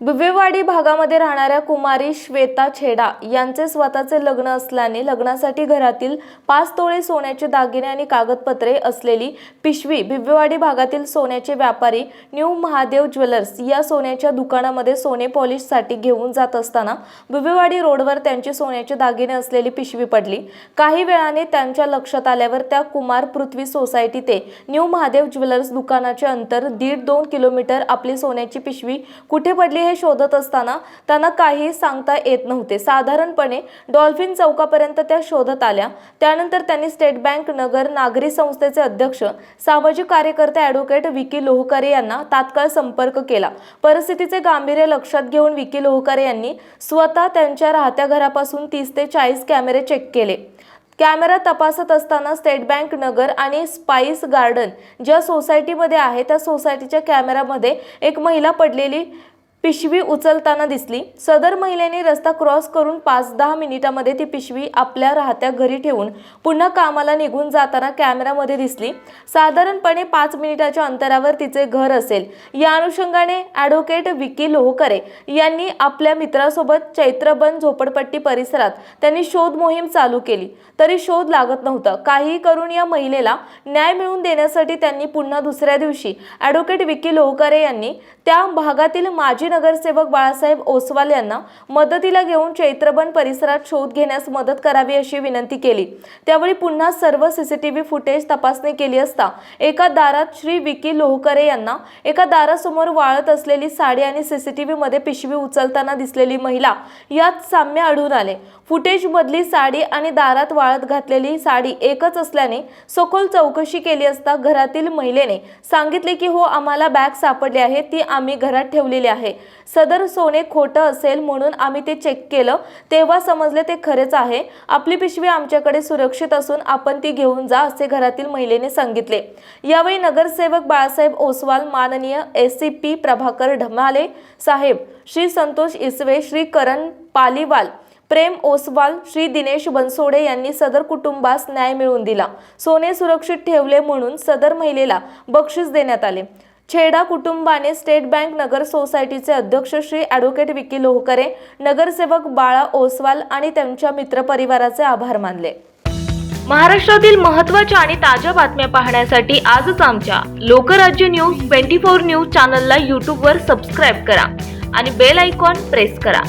बिबवेवाडी भागामध्ये राहणाऱ्या कुमारी श्वेता छेडा यांचे स्वतःचे लग्न असल्याने लग्नासाठी घरातील पाच तोळे सोन्याचे दागिने आणि कागदपत्रे असलेली पिशवी बिबवेवाडी भागातील सोन्याचे व्यापारी न्यू महादेव ज्वेलर्स या सोन्याच्या दुकानामध्ये सोने पॉलिशसाठी घेऊन जात असताना बिबवेवाडी रोडवर त्यांची सोन्याचे दागिने असलेली पिशवी पडली. काही वेळाने त्यांच्या लक्षात आल्यावर त्या कुमार पृथ्वी सोसायटी ते न्यू महादेव ज्वेलर्स दुकानाचे अंतर दीड दोन किलोमीटर आपली सोन्याची पिशवी कुठे पडली हे शोधत असताना त्यांना काही सांगता येत नव्हते. साधारणपणे डॉल्फिन चौकापर्यंत त्या शोधत आल्या. त्यानंतर त्यांनी स्टेट बँक नगर नागरी संस्थेचे अध्यक्ष सामाजिक कार्यकर्ते ॲडव्होकेट विकी लोहकरे यांना तात्काळ संपर्क केला. परिस्थितीचे गांभीर्य लक्षात घेऊन विकी लोहकरे यांनी स्वतः त्यांच्या राहत्या घरापासून तीस ते चाळीस कॅमेरे चेक केले. कॅमेरा तपासत असताना स्टेट बँक नगर आणि स्पाइस गार्डन ज्या सोसायटीमध्ये आहे त्या सोसायटीच्या कॅमेरामध्ये एक महिला पडलेली पिशवी उचलताना दिसली. सदर महिलेने रस्ता क्रॉस करून पाच दहा मिनिटामध्ये ती पिशवी आपल्या राहत्या घरी ठेवून पुन्हा कामाला निघून जाताना कॅमेरामध्ये दिसली. साधारणपणे पाच मिनिटाच्या अंतरावर तिचे घर असेल. या अनुषंगाने ॲडव्होकेट विकी लोहकरे यांनी आपल्या मित्रासोबत चैत्रबन झोपडपट्टी परिसरात त्यांनी शोध मोहीम चालू केली. तरी शोध लागत नव्हता. काही करून या महिलेला न्याय मिळवून देण्यासाठी त्यांनी पुन्हा दुसऱ्या दिवशी ॲडव्होकेट विकी लोहकरे यांनी त्या भागातील माजी नगरसेवक बाळासाहेब ओसवाल यांना मदतीला घेऊन चैत्रबन परिसरात शोध घेण्यास मदत करावी अशी विनंती केली. त्यावेळी पुन्हा सर्व सीसीटीव्ही फुटेज तपासणी केली असता एका दारात श्री विकी लोहकरे यांना एका दारासमोर वाळत असलेली साडी आणि सीसीटीव्ही मध्ये पिशवी उचलताना दिसलेली महिला यात साम्य आढळून आले. फुटेज मधली साडी आणि दारात वाळत घातलेली साडी एकच असल्याने सखोल चौकशी केली असता घरातील महिलेने सांगितले की हो आम्हाला बॅग सापडली आहे ती आम्ही घरात ठेवलेली आहे. सदर सोने खोटं असेल म्हणून आम्ही ते चेक केलं. तेव्हा समजले ते खरेच आहे. आपली पिशवी आमच्याकडे सुरक्षित असून आपण ती घेऊन जा असे घरातील महिलेने सांगितले. यावेळी नगरसेवक बाळासाहेब ओसवाल माननीय S C P Prabhakar Dhamale साहेब श्री संतोष इसवे श्री करण पालीवाल प्रेम ओसवाल श्री दिनेश बनसोडे यांनी सदर कुटुंबास न्याय मिळवून दिला. सोने सुरक्षित ठेवले म्हणून सदर महिलेला बक्षीस देण्यात आले. छेडा कुटुंबाने स्टेट बँक नगर सोसायटीचे अध्यक्ष श्री ॲडव्होकेट विकी लोहकरे नगरसेवक बाळा ओसवाल आणि त्यांच्या मित्रपरिवाराचे आभार मानले. महाराष्ट्रातील महत्त्वाच्या आणि ताज्या बातम्या पाहण्यासाठी आजच आमच्या Lokrajya news twenty four news चॅनलला यूट्यूबवर सबस्क्राईब करा आणि बेल आयकॉन प्रेस करा.